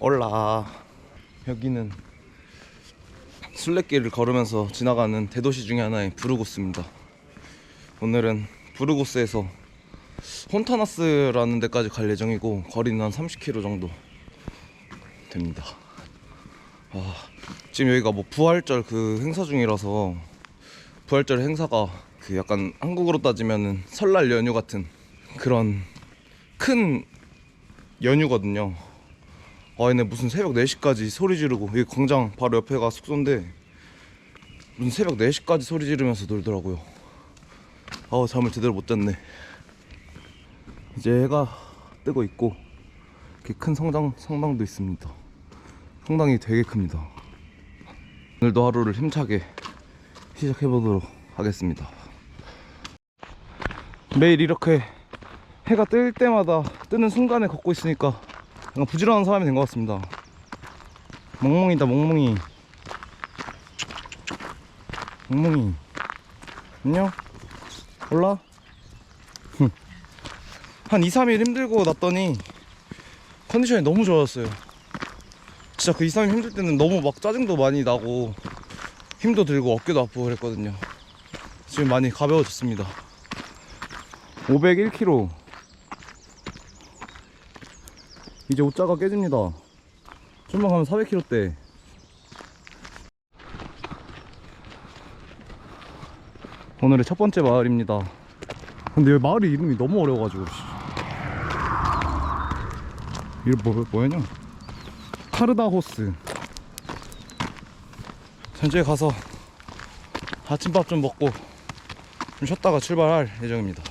올라. 여기는 순례길을 걸으면서 지나가는 대도시 중에 하나인 부르고스입니다. 오늘은 부르고스에서 혼타나스라는 데까지 갈 예정이고 거리는 한 30km 정도 됩니다. 아, 지금 여기가 뭐 부활절 그 행사 중이라서 부활절 행사가 그 약간 한국으로 따지면은 설날 연휴 같은 그런 큰 연휴거든요. 아, 얘네 무슨 새벽 4시까지 소리 지르고 여기 광장 바로 옆에가 숙소인데 무슨 새벽 4시까지 소리 지르면서 놀더라고요. 아우 잠을 제대로 못 잤네. 이제 해가 뜨고 있고 이렇게 큰 성당 성당도 있습니다. 성당이 되게 큽니다. 오늘도 하루를 힘차게 시작해 보도록 하겠습니다. 매일 이렇게 해가 뜰 때마다 뜨는 순간에 걷고 있으니까 부지런한 사람이 된 것 같습니다. 멍멍이다 멍멍이. 멍멍이. 안녕. 올라. 흠. 한 2, 3일 힘들고 났더니 컨디션이 너무 좋아졌어요. 진짜 그 2, 3일 힘들 때는 너무 막 짜증도 많이 나고 힘도 들고 어깨도 아프고 그랬거든요. 지금 많이 가벼워졌습니다. 501kg. 이제 옷자가 깨집니다. 좀만 가면 400kg대. 오늘의 첫 번째 마을입니다. 근데 여기 마을의 이름이 너무 어려워가지고. 씨. 이름 뭐, 뭐였냐? 카르다호스. 전주에 가서 아침밥 좀 먹고 좀 쉬었다가 출발할 예정입니다.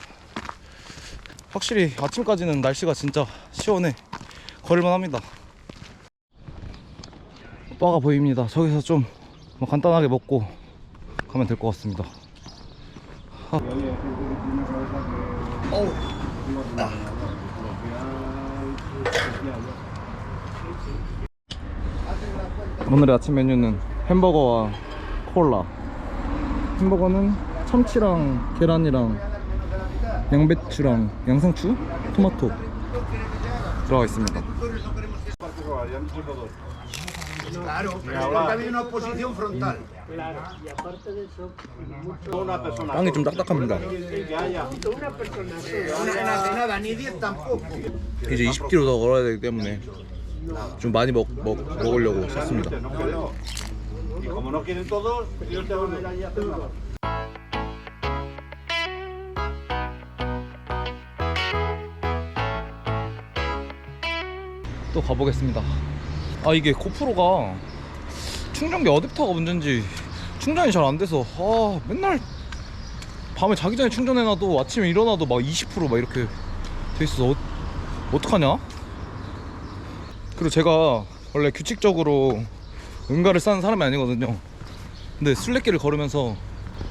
확실히 아침까지는 날씨가 진짜 시원해. 걸을만 합니다. 바가 보입니다. 저기서 좀뭐 간단하게 먹고 가면 될 것 같습니다. 아. 어우. 오늘의 아침 메뉴는 햄버거와 콜라. 햄버거는 참치랑 계란이랑 양배추랑 양상추, 토마토 들어가 있습니다. 빵이 좀 딱딱합니다. Una, nada, de nada, ni 10 tampoco. 이제 20km 더 걸어야 되기 때문에 좀 많이 먹, 먹, 먹으려고 샀습니다. 또 가보겠습니다. 아 이게 고프로가 충전기 어댑터가 문제인지 충전이 잘 안 돼서 아 맨날 밤에 자기 전에 충전해놔도 아침에 일어나도 막 20%막 이렇게 돼 있어서 어, 어떡하냐? 그리고 제가 원래 규칙적으로 응가를 싸는 사람이 아니거든요. 근데 순례길을 걸으면서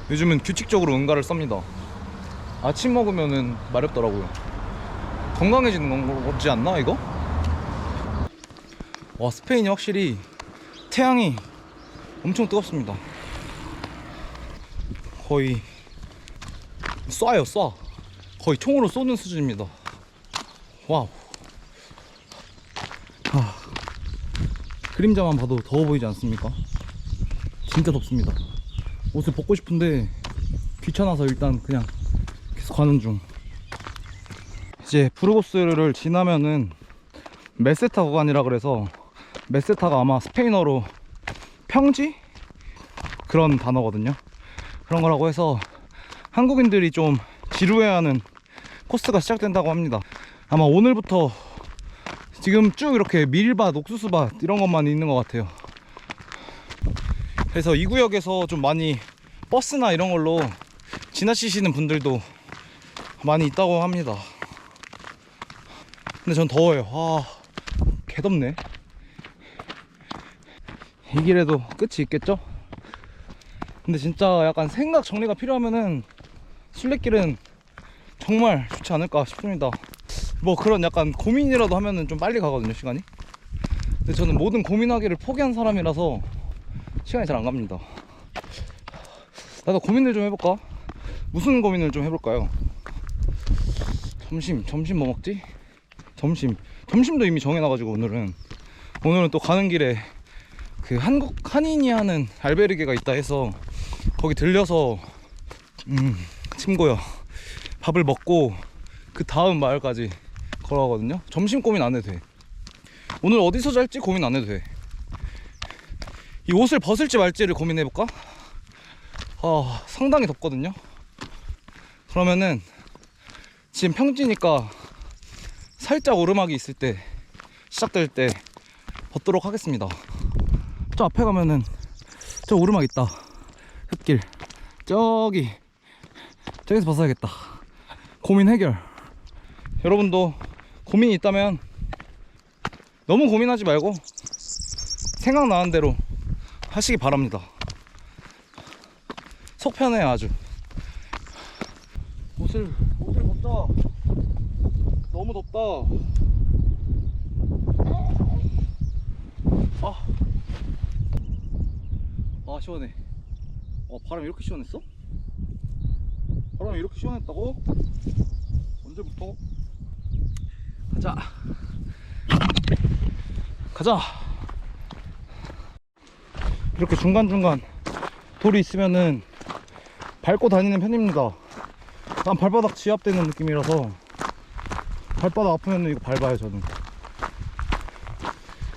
요즘은 규칙적으로 응가를 쌉니다. 아침 먹으면은 마렵더라고요. 건강해지는 거지 않나 이거? 와 스페인이 확실히 태양이 엄청 뜨겁습니다. 거의 쏴요 쏴. 거의 총으로 쏘는 수준입니다. 와우. 하, 그림자만 봐도 더워 보이지 않습니까? 진짜 덥습니다. 옷을 벗고 싶은데 귀찮아서 일단 그냥 계속 가는 중. 이제 부르고스를 지나면은 메세타 구간이라 그래서 메세타가 아마 스페인어로 평지 그런 단어거든요. 그런 거라고 해서 한국인들이 좀 지루해하는 코스가 시작된다고 합니다. 아마 오늘부터 지금 쭉 이렇게 밀밭, 옥수수밭 이런 것만 있는 것 같아요. 그래서 이 구역에서 좀 많이 버스나 이런 걸로 지나치시는 분들도 많이 있다고 합니다. 근데 전 더워요. 아, 개덥네. 이 길에도 끝이 있겠죠? 근데 진짜 약간 생각 정리가 필요하면은 순례길은 정말 좋지 않을까 싶습니다. 뭐 그런 약간 고민이라도 하면은 좀 빨리 가거든요, 시간이. 근데 저는 모든 고민하기를 포기한 사람이라서 시간이 잘 안 갑니다. 나도 고민을 좀 해볼까? 무슨 고민을 좀 해볼까요? 점심, 점심 뭐 먹지? 점심. 점심도 이미 정해놔가지고 오늘은 오늘은 또 가는 길에 그 한국 한인이 하는 알베르게가 있다 해서 거기 들려서 음 친구야 밥을 먹고 그 다음 마을까지 걸어가거든요. 점심 고민 안 해도 돼. 오늘 어디서 잘지 고민 안 해도 돼 이 옷을 벗을지 말지를 고민해볼까? 아 상당히 덥거든요. 그러면은 지금 평지니까 살짝 오르막이 있을 때 시작될 때 벗도록 하겠습니다 저 앞에 가면은 저 오르막 있다. 흙길. 저기. 저기서 벗어야겠다. 고민 해결. 여러분도 고민이 있다면 너무 고민하지 말고 생각나는 대로 하시기 바랍니다. 속 편해요 아주. 옷을 옷을 벗자. 너무 덥다 아 시원해 와 바람 이렇게 시원했어? 바람이 이렇게 시원했다고? 언제부터? 가자 가자 이렇게 중간중간 돌이 있으면은 밟고 다니는 편입니다 난 발바닥 지압되는 느낌이라서 발바닥 아프면 이거 밟아요 저는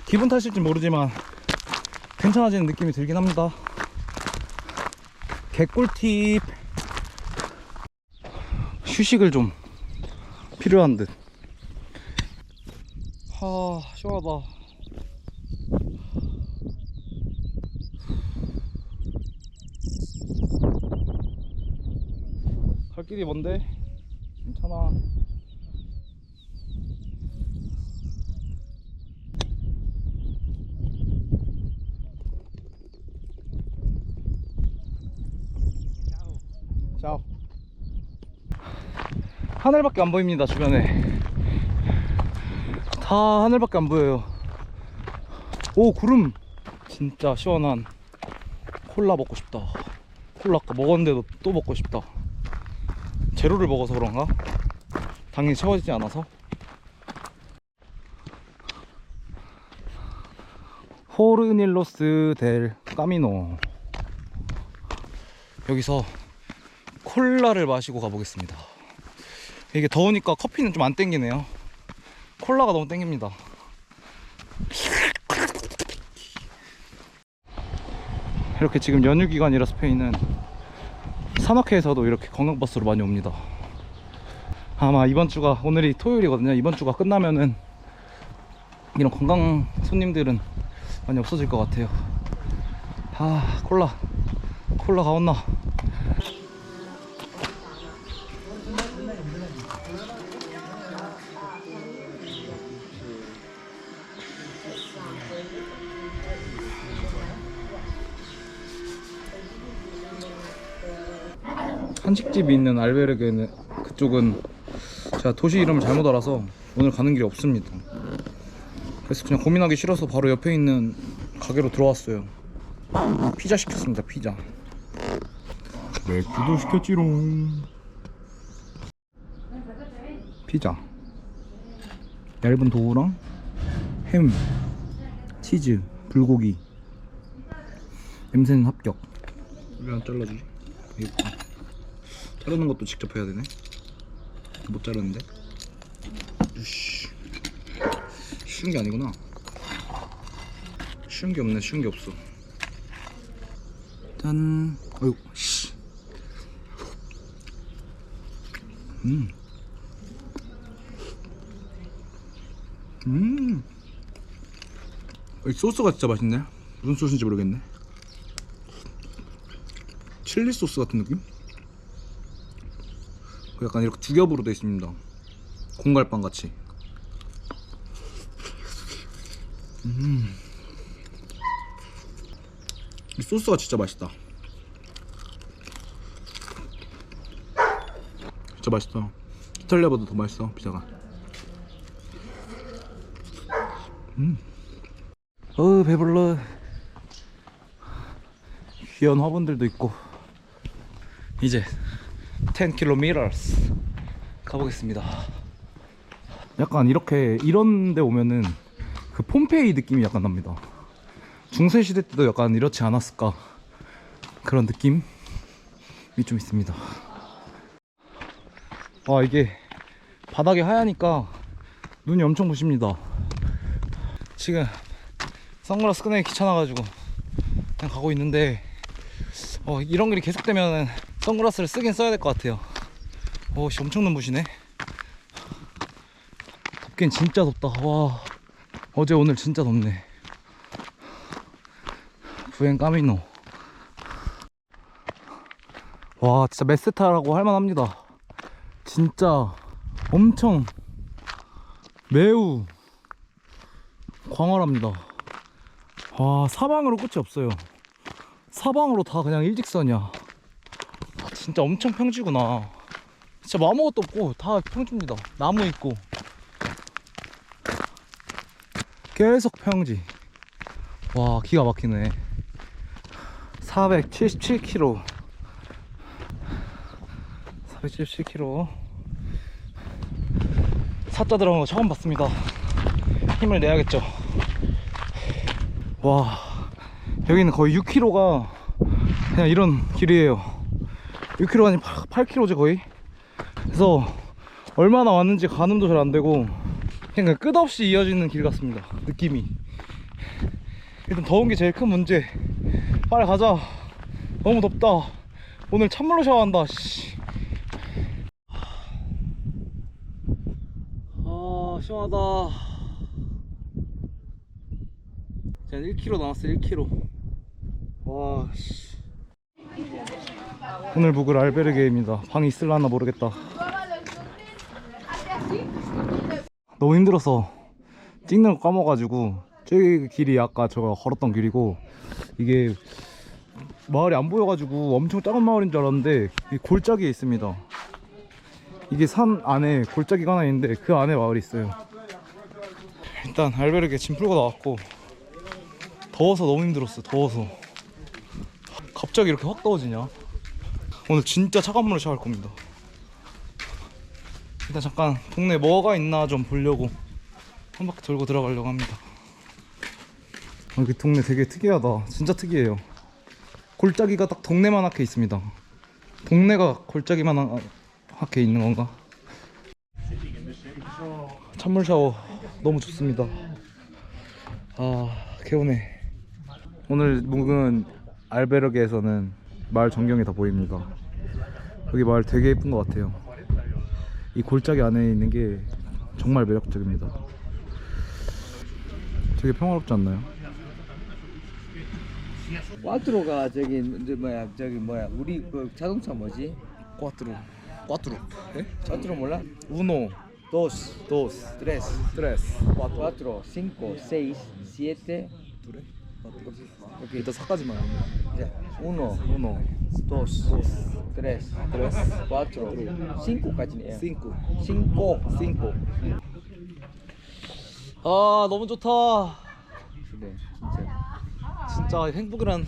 기분 탓일지 모르지만 괜찮아지는 느낌이 들긴 합니다 개꿀팁. 휴식을 좀 필요한 듯. 하, 시원하다. 갈 길이 먼데? 괜찮아 자 하늘밖에 안 보입니다 주변에. 다 하늘밖에 안 보여요. 오 구름! 진짜 시원한 콜라 먹고 싶다. 콜라 아까 먹었는데도 또 먹고 싶다. 제로를 먹어서 그런가? 당연히 채워지지 않아서. 호르닐로스 델 까미노. 여기서 콜라를 마시고 가보겠습니다 이게 더우니까 커피는 좀 안 땡기네요. 콜라가 너무 땡깁니다. 이렇게 지금 연휴 기간이라 스페인은 산악회에서도 이렇게 관광버스로 많이 옵니다. 아마 이번 주가 오늘이 토요일이거든요. 이번 주가 끝나면은 이런 관광 손님들은 많이 없어질 것 같아요. 아 콜라. 콜라 가온나 한식집이 있는 알베르게는 그쪽은 제가 도시 이름을 잘못 알아서 오늘 가는 길이 없습니다. 그래서 그냥 고민하기 싫어서 바로 옆에 있는 가게로 들어왔어요. 피자 시켰습니다. 피자. 맥주도 시켰지롱. 피자. 얇은 도우랑 햄, 치즈, 불고기. 냄새는 합격. 왜안 잘라주지? 이거. 자르는 것도 직접 해야 되네. 못 자르는데. 으씨. 쉬운 게 아니구나. 쉬운 게 없네. 쉬운 게 없어. 짠. 어이구. 씨. 음. 음. 이 소스가 진짜 맛있네. 무슨 소스인지 모르겠네. 칠리 소스 같은 느낌? 약간 이렇게 두 겹으로 되어 있습니다. 공갈빵 같이. 음. 이 소스가 진짜 맛있다. 진짜 맛있어. 이탈리아보다 더 맛있어 피자가. 음. 어 배불러. 귀여운 화분들도 있고. 이제 10km 가보겠습니다. 약간 이렇게 이런 데 오면은 그그 폼페이 느낌이 약간 납니다. 중세 시대 때도 약간 이렇지 않았을까 그런 느낌이 좀 있습니다. 와 이게 바닥이 하얘니까 눈이 엄청 부십니다. 지금 선글라스 꺼내기 귀찮아가지고 그냥 가고 있는데 어, 이런 일이 계속되면 선글라스를 쓰긴 써야 될 것 같아요. 어, 씨, 엄청 눈부시네. 덥긴 진짜 덥다. 와, 어제 오늘 진짜 덥네. 부엔 까미노. 와, 진짜 메세타라고 할만합니다. 진짜 엄청 매우 광활합니다. 와, 사방으로 끝이 없어요. 사방으로 다 그냥 일직선이야. 아, 진짜 엄청 평지구나. 진짜 뭐 아무것도 없고 다 평지입니다. 나무 있고 계속 평지. 와 기가 막히네. 477km. 477km. 사자 들어간 거 처음 봤습니다. 힘을 내야겠죠. 와 여기는 거의 6km가 그냥 이런 길이에요 6km가 아니 8km지 거의? 그래서 얼마나 왔는지 가늠도 잘 안되고 그냥 끝없이 이어지는 길 같습니다 느낌이. 일단 더운 게 제일 큰 문제. 빨리 가자. 너무 덥다. 오늘 찬물로 샤워한다 씨. 아 시원하다. 자 1km 남았어요 1km 와 씨. 오늘 묵을 알베르게입니다. 방이 있을라나 모르겠다. 너무 힘들어서 찍는 거 까먹어가지고 저기 길이 아까 제가 걸었던 길이고 이게 마을이 안 보여가지고 엄청 작은 마을인 줄 알았는데 이 골짜기에 있습니다. 이게 산 안에 골짜기가 하나 있는데 그 안에 마을이 있어요. 일단 알베르게 짐 풀고 나왔고 더워서 너무 힘들었어 더워서. 갑자기 이렇게 확 더워지냐 오늘 진짜 차가운 물로 샤워할 겁니다. 일단 잠깐 동네 뭐가 있나 좀 보려고 한 바퀴 돌고 들어가려고 합니다. 여기 동네 되게 특이하다. 진짜 특이해요. 골짜기가 딱 동네만 하게 있습니다. 동네가 골짜기만 하- 하게 있는 건가? 찬물 샤워 너무 좋습니다. 아 개운해. 오늘 묵은 알베르게에서는 마을 전경이 다 보입니다. 여기 마을 되게 예쁜 것 같아요. 이 골짜기 안에 있는 게 정말 매력적입니다. 되게 평화롭지 않나요? 꽈트로가 저기 뭐야 저기 뭐야 우리 그 자동차 뭐지? 꽈트로 꽈트로 네? 꽈트로 몰라? 우노. 도스. 도스. 트레스. 트레스. 꽈트로 5 6 7 3 Poquito. 여기까지 만 자, uno, uno, dos, tres, tres, cuatro, cinco까지네요. cinco, cinco, cinco. 아 너무 좋다. 네, 진짜. 진짜 행복이란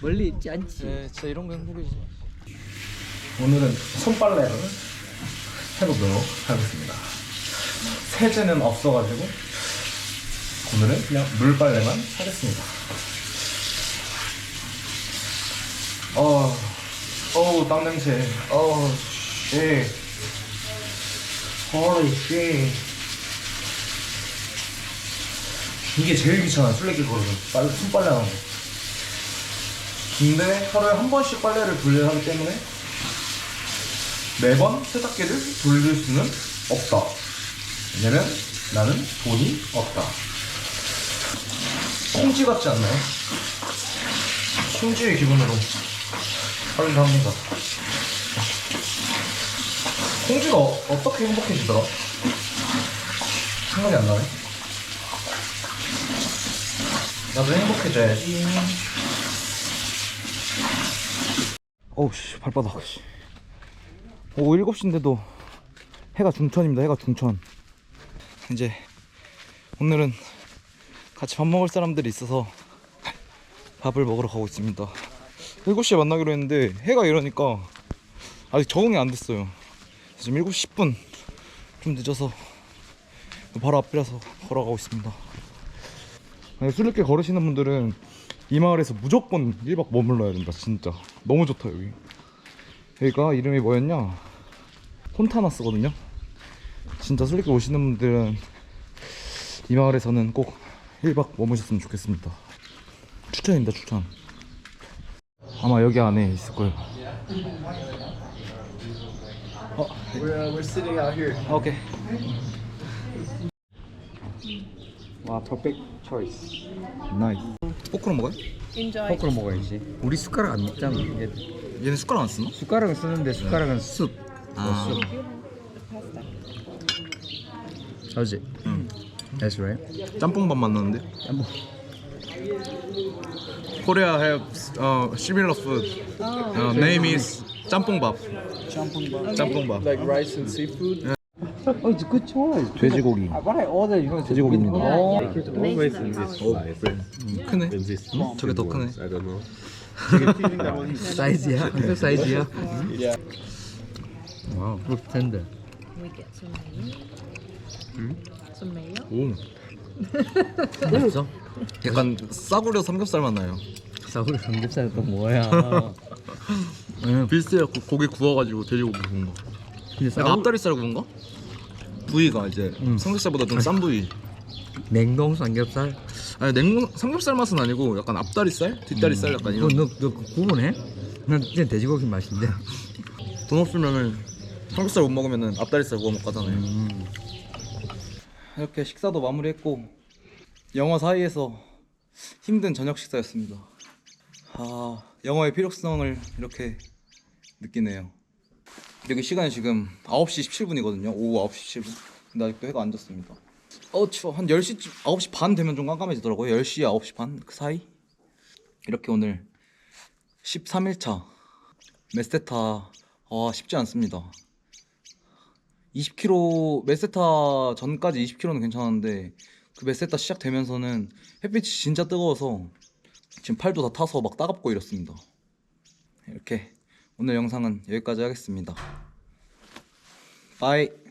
멀리 있지 않지. 네, 진짜 이런 거 행복이지. 오늘은 손빨래를 해보도록 하겠습니다. 세제는 없어가지고 오늘은 그냥 물빨래만 하겠습니다. 어, 어우 땀 냄새. 어우, 예. 어이 씨. 이게 제일 귀찮아 술래길 걸으면 빨래 손빨래 하는 거. 근데 하루에 한 번씩 빨래를 돌려야 하기 때문에 매번 세탁기를 돌릴 수는 없다. 왜냐면 나는 돈이 없다. 콩쥐 같지 않나요? 콩쥐의 기분으로 빨래를 합니다. 콩쥐가 어, 어떻게 행복해지더라? 생각이 안 나네. 나도 행복해져야지. 어우 씨 발바닥 씨. 오 7시인데도 해가 중천입니다 해가 중천 이제 오늘은 같이 밥 먹을 사람들이 있어서 밥을 먹으러 가고 있습니다. 7시에 만나기로 했는데 해가 이러니까 아직 적응이 안 됐어요. 지금 7시 10분 좀 늦어서 바로 앞이라서 걸어가고 있습니다. 아니, 술래길 걸으시는 분들은 이 마을에서 무조건 1박 머물러야 된다 진짜. 너무 좋다 여기. 여기가 이름이 뭐였냐? 폰타나스거든요. 진짜 술래길 오시는 분들은 이 마을에서는 꼭 1박 머무셨으면 좋겠습니다 추천입니다 추천 아마 여기 안에 있을 거예요 어, We're, we're sitting out here. 오케이 와 퍼펙트 초이스. 나이스 포크로 먹어요? Enjoy. 포크로 먹어야지. 우리 숟가락 안 먹잖아. 이게 얘는 숟가락 안 쓰나? 숟가락은 쓰는데 숟가락은 숲. 아. 뭐 숲. 저지. 응. That's right. 짬뽕밥 만났는데 짬뽕. Korea have uh, similar food. Uh, name is 짬뽕밥. 짬뽕밥. 짬뽕밥. Like rice and seafood. Oh, it's a good choice. 돼지고기. What I order, you know, 돼지고기입니다. Oh. Always in this 음, 크네. 어? 저게 더 크네. I don't know. 사이즈야. 그 사이즈야. 와우. Tender. We get some mayo. Some mayo. 오. 맛있어? 약간 싸구려 삼겹살 맛 나요. 사우리 삼겹살 또 뭐야? 네, 비슷해요. 고- 고기 구워가지고 돼지고기 구운 거. 근데 약간 사우 앞다리살 구운 거? 부위가 이제 음. 삼겹살보다 좀 싼 부위. 냉동 삼겹살? 아니 냉동 삼겹살 맛은 아니고 약간 앞다리살, 뒷다리살 약간 이거 이런. 너, 너 구분해? 난 진짜 돼지고기 맛인데. 돈 없으면은 삼겹살 못 먹으면은 앞다리살 구워 먹거잖아요. 음. 이렇게 식사도 마무리했고 영어 사이에서 힘든 저녁 식사였습니다. 아 영어의 필요성을 이렇게 느끼네요. 여기 시간이 지금 9시 17분이거든요. 오후 9시 17분. 근데 아직도 해가 안 졌습니다. 어 추워. 한 10시쯤 9시 반 되면 좀 깜깜해지더라고요. 10시 9시 반 그 사이. 이렇게 오늘 13일차 메스테타 아 쉽지 않습니다. 20km 메세타 전까지 20km는 괜찮았는데 그 메세타 시작되면서는 햇빛이 진짜 뜨거워서 지금 팔도 다 타서 막 따갑고 이렇습니다. 이렇게 오늘 영상은 여기까지 하겠습니다. 바이.